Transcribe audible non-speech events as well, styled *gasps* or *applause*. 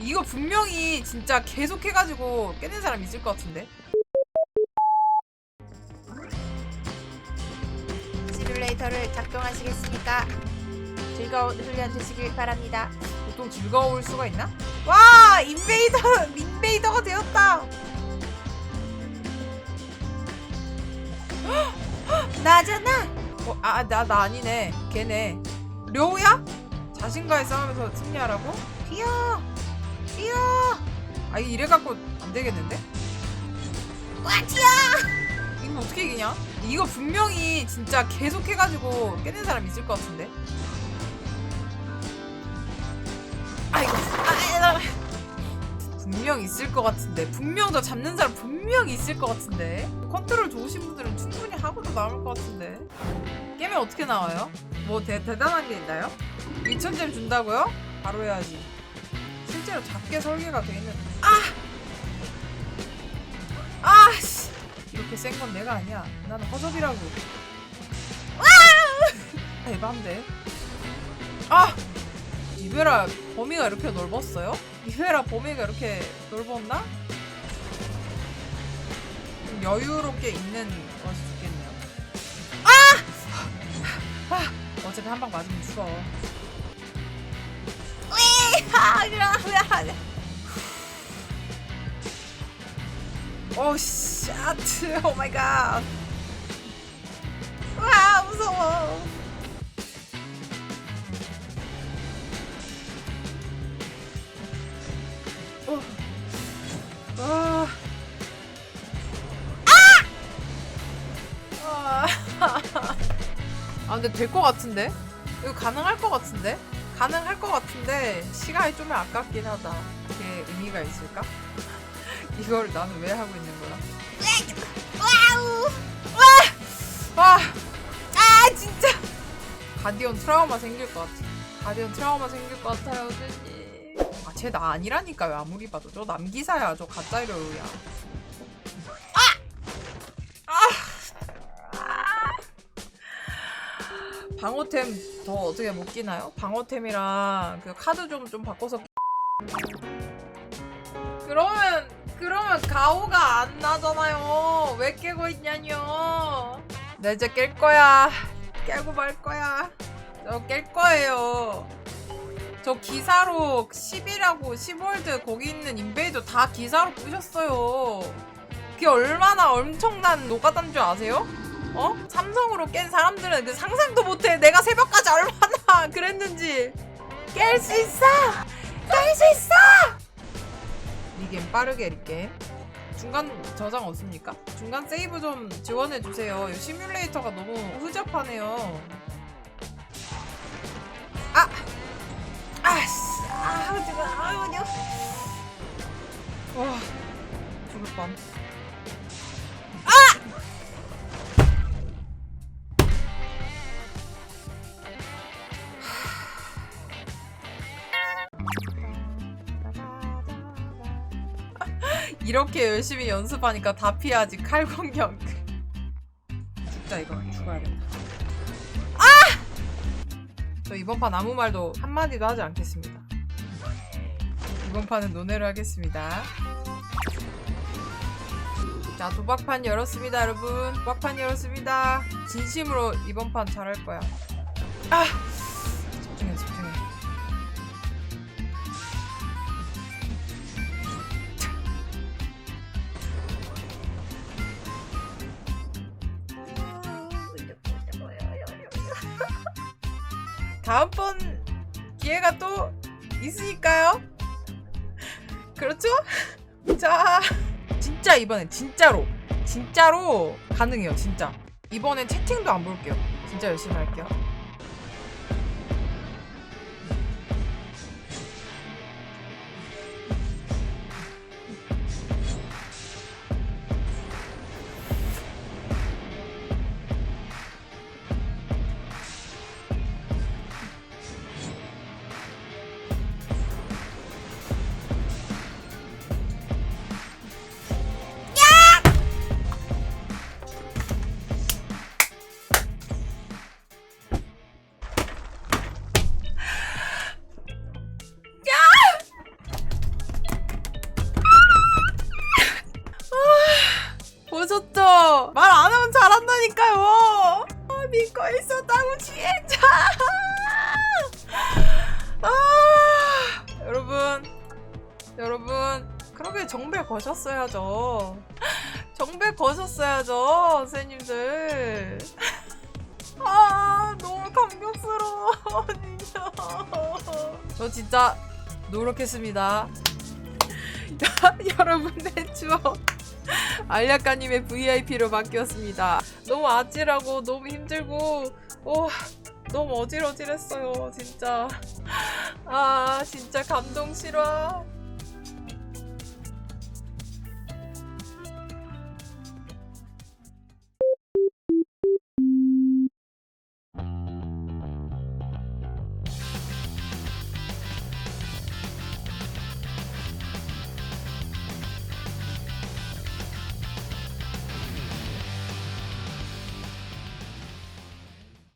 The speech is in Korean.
이거 분명히 진짜 계속 해가지고 깨는 사람 있을 것 같은데. 시뮬레이터를 작동하시겠습니까? 즐거운 훈련 되시길 바랍니다. 보통 즐거울 수가 있나? 와 인베이더 *laughs* 인베이더가 되었다. *gasps* 나잖아. 어, 아, 나, 나 아니네. 걔네. 료우야? 자신과의 싸움에서 승리하라고? 튀어, 튀어, 아, 이래갖고 안 되겠는데? 와 튀어. 이거 어떻게 이기냐? 이거 분명히 진짜 계속 해가지고 깨는 사람 있을 것 같은데? 아이고, 아, 분명 있을 것 같은데. 분명 저 잡는 사람 분명 있을 것 같은데. 컨트롤 좋으신 분들은 충분히 하고도 나올 것 같은데. 깨면 어떻게 나와요? 뭐 대, 대단한 게 있나요? 2천점 준다고요? 바로 해야지. 실제로 작게 설계가 돼 있는. 아! 아! 씨! 이렇게 센 건 내가 아니야. 나는 허접이라고. 와! *laughs* 대반데. 아! 이베라 범위가 이렇게 넓었어요? 이베라 범위가 이렇게 넓었나? 좀 여유롭게 있는 것이 좋겠네요. 아! 아! 어차피 한 방 맞으면 죽어. 아, 오, 샤트! 오 마이 갓! 와, 무서워! 어. 아. 아! 아, 근데 될 것 같은데? 이거 가능할 것 같은데? 가능할 것 같은데 시간이 좀 아깝긴 하다. 그게 의미가 있을까? *laughs* 이걸 나는 왜 하고 있는 거야? 와우. 와! 아 진짜! 가디언 트라우마 생길 것 같아. 가디언 트라우마 생길 것 같아요, 선생님. 아, 쟤 나 아니라니까요, 아무리 봐도. 저 남기사야, 저 가짜 이러야. 방어템 더 어떻게 못 끼나요? 방어템이랑 그 카드 좀, 좀 바꿔서 끼- 그러면 그러면 가오가 안 나잖아요. 왜 깨고 있냐뇨. 나 이제 깰 거야. 깨고 말 거야. 저 깰 거예요. 저 기사로 10이라고 10월드 거기 있는 인베이더 다 기사로 부셨어요. 그게 얼마나 엄청난 노가다인 줄 아세요? 어? 삼성으로 깬 사람들은 그 상상도 못해. 내가 새벽까지 얼마나 *laughs* 그랬는지. 깰 수 있어! 깰 수 있어! 리겜 빠르게 리겜. 중간 저장 없습니까? 중간 세이브 좀 지원해 주세요. 이 시뮬레이터가 너무 흐접하네요. 아, 아씨, 아, 지금 아니요. 와, 죽을 뻔. 이렇게 열심히 연습하니까 다 피하지 칼 공격. 진짜 이거 죽어야겠다. 아! 저 이번 판 아무 말도 한 마디도 하지 않겠습니다. 이번 판은 논외로 하겠습니다. 자 도박판 열었습니다 여러분. 도박판 열었습니다. 진심으로 이번 판 잘할 거야. 아! 다음번 기회가 또 있으니까요. 그렇죠? *laughs* 자, 진짜 이번엔 진짜로 진짜로 가능해요. 진짜 이번엔 채팅도 안 볼게요. 진짜 열심히 할게요. 저기 정배 거셨어야죠. *laughs* 정배 거셨어야죠, 선생님들. *laughs* 아, 너무 감격스러워, *laughs* 진짜. 저 진짜 노력했습니다. 여러분의 추억. 알약가님의 VIP로 바뀌었습니다. 너무 아찔하고 너무 힘들고, 오, 너무 어질어질했어요, 진짜. 아, 진짜 감동 실화.